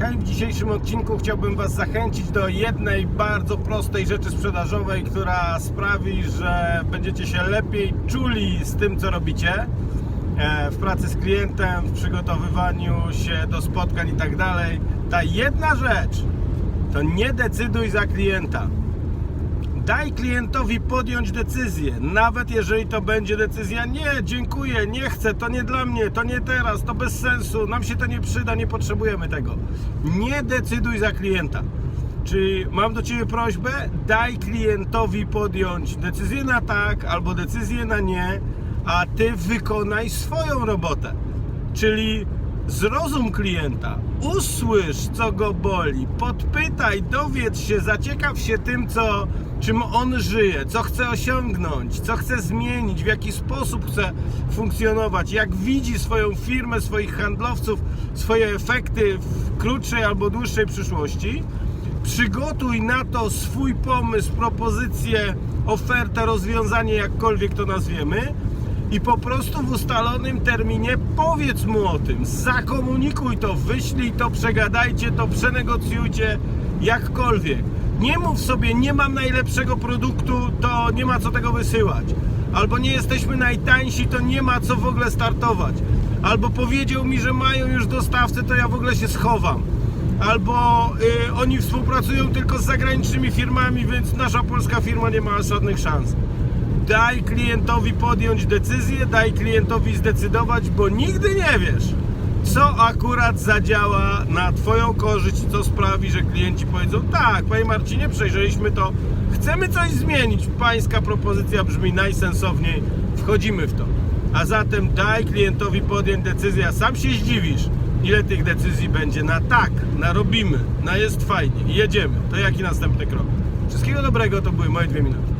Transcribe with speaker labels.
Speaker 1: Hej, w dzisiejszym odcinku chciałbym Was zachęcić do jednej bardzo prostej rzeczy sprzedażowej, która sprawi, że będziecie się lepiej czuli z tym, co robicie e, w pracy z klientem, w przygotowywaniu się do spotkań i tak dalej. Ta jedna rzecz to nie decyduj za klienta. Daj klientowi podjąć decyzję, nawet jeżeli to będzie decyzja nie, dziękuję, nie chcę, to nie dla mnie, to nie teraz, to bez sensu, nam się to nie przyda, nie potrzebujemy tego. Nie decyduj za klienta. Czyli mam do Ciebie prośbę, daj klientowi podjąć decyzję na tak albo decyzję na nie, a Ty wykonaj swoją robotę. Czyli zrozum klienta, usłysz co go boli, podpytaj, dowiedz się, zaciekaw się tym, co, czym on żyje, co chce osiągnąć, co chce zmienić, w jaki sposób chce funkcjonować, jak widzi swoją firmę, swoich handlowców, swoje efekty w krótszej albo dłuższej przyszłości. Przygotuj na to swój pomysł, propozycję, ofertę, rozwiązanie, jakkolwiek to nazwiemy i po prostu w ustalonym terminie powiedz mu o tym, zakomunikuj to, wyślij to, przegadajcie to, przenegocjujcie, jakkolwiek. Nie mów sobie, nie mam najlepszego produktu, to nie ma co tego wysyłać. Albo nie jesteśmy najtańsi, to nie ma co w ogóle startować. Albo powiedział mi, że mają już dostawcę, to ja w ogóle się schowam. Albo y, oni współpracują tylko z zagranicznymi firmami, więc nasza polska firma nie ma żadnych szans daj klientowi podjąć decyzję, daj klientowi zdecydować, bo nigdy nie wiesz, co akurat zadziała na Twoją korzyść, co sprawi, że klienci powiedzą: Tak, Panie Marcinie, przejrzeliśmy to, chcemy coś zmienić. Pańska propozycja brzmi najsensowniej, wchodzimy w to. A zatem daj klientowi podjąć decyzję, a sam się zdziwisz, ile tych decyzji będzie na tak, na robimy, na jest fajnie, jedziemy. To jaki następny krok? Wszystkiego dobrego, to były moje dwie minuty.